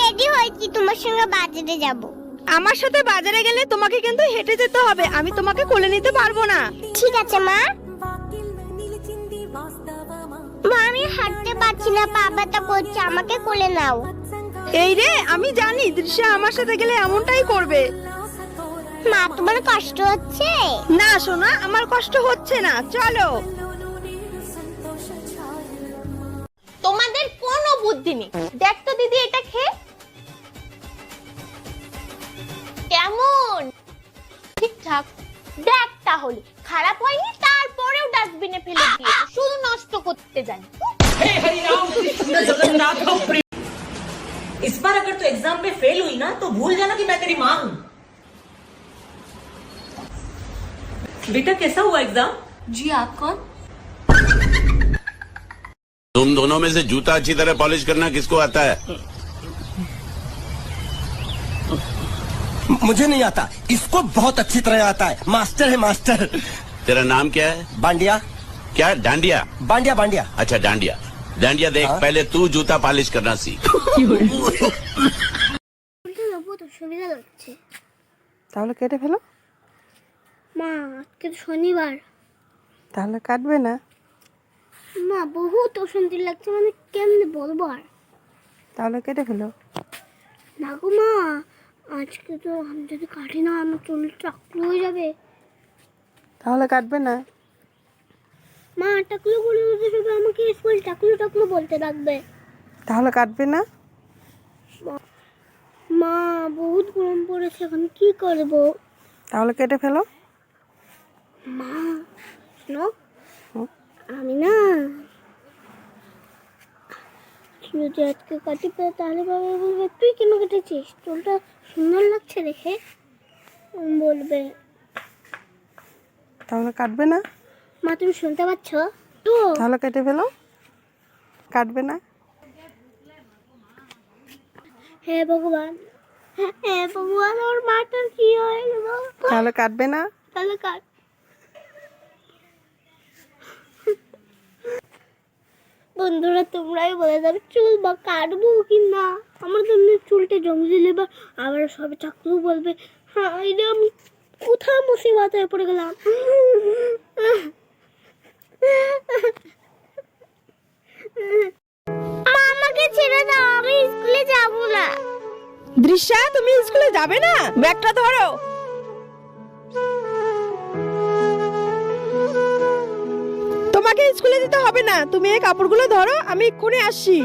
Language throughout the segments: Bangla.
রেডি হয়েছি তোমার সঙ্গে বাজারে যাব। আমার সাথে বাজারে গেলে তোমাকে কিন্তু হেঁটে যেতে হবে আমি তোমাকে কোলে নিতে পারব না। ঠিক আছে মা। মা আমি হাঁটতে পারছি না পা ব্যথা করছে আমাকে কোলে নাও। এই রে আমি জানি দৃশ্যা আমার সাথে গেলে এমনটাই করবে। মা তোমার কষ্ট হচ্ছে? না সোনা আমার কষ্ট হচ্ছে না চলো। তোমাদের কোনো বুদ্ধি নেই। দেখ তো দিদি এটা খেয়ে তাহলে খারাপ হয়নি তারপরেও ডাস্টবিনে ফেলে দিয়েছে শুধু নষ্ট করতে জানি इस बार अगर तू एग्जाम में फेल हुई ना तो भूल जाना कि मैं तेरी माँ हूँ बेटा कैसा हुआ एग्जाम जी आप कौन तुम दोनों में से जूता अच्छी तरह पॉलिश करना किसको आता है मुझे नहीं आता इसको बहुत अच्छी तरह आता है मास्टर है मास्टर तेरा नाम क्या है बांडिया क्या डांडिया बांडिया बांडिया अच्छा डांडिया डांडिया देख हाँ? पहले तू जूता पॉलिश करना सीख বহুত অসুবিধা লাগছে তাহলে কেটে ফেলো মা আজকে তো শনিবার তাহলে কাটবে না মা বহুত অশান্তি লাগছে মানে কেমনে বলবো আর তাহলে কেটে ফেলো না গো মা আজকে তো আমি যদি কাটি না আমার চুল টাকলু হয়ে যাবে। তাহলে কাটবে না। মা টাকলু বলে বলতে শুধু আমাকে স্কুল টাকলু টাকলু বলতে লাগবে তাহলে কাটবে না? মা বহুত গরম পড়েছে এখন কি করব? তাহলে কেটে ফেলো। মা শোনো আমি না যদি আজকে কাটি পাই তাহলে বাবা বলবে তুই কেন কেটেছিস? চুলটা সুন্দর লাগছে দেখে। বলবে। তাহলে কাটবে না? মা তুমি শুনতে পাচ্ছ? তো। তাহলে কেটে ফেলো। কাটবে না? হে ভগবান হে ভগবান ওর মাটার কি হয়ে তাহলে কাটবে না? তাহলে কাট। বন্ধুরা, তোমরাই বলে যাবে চুল বা কাটবো কি না? আমার তো চুলটা জমে দিলে বা আবার সবে চাকলু বলবে হ্যাঁ যে আমি কোথায় মুসিবত পড়ে গেলাম? আমাকে আমি স্কুলে যাব না। দৃশ্যা, তুমি স্কুলে যাবে না? ব্যাগটা ধরো। তোমাকে স্কুলে যেতে হবে না তুমি এই কাপড়গুলো ধরো আমি এক্ষুনি আসছি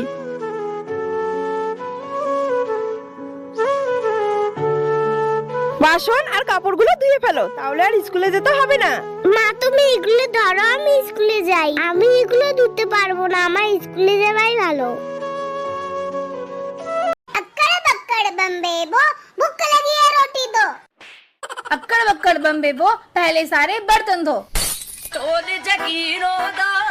বাসন আর কাপড়গুলো ধুয়ে ফেলো তাহলে আর স্কুলে যেতে হবে না মা তুমি এগুলো ধরো আমি স্কুলে যাই আমি এগুলো ধুতে পারবো না আমার স্কুলে যাওয়াই ভালো अक्कड़ बक्कड़ बम्बे बो भूख लगी है रोटी दो अक्कड़ बक्कड़ बम्बे वो पहले सारे बर्तन धो Stole Jagiro da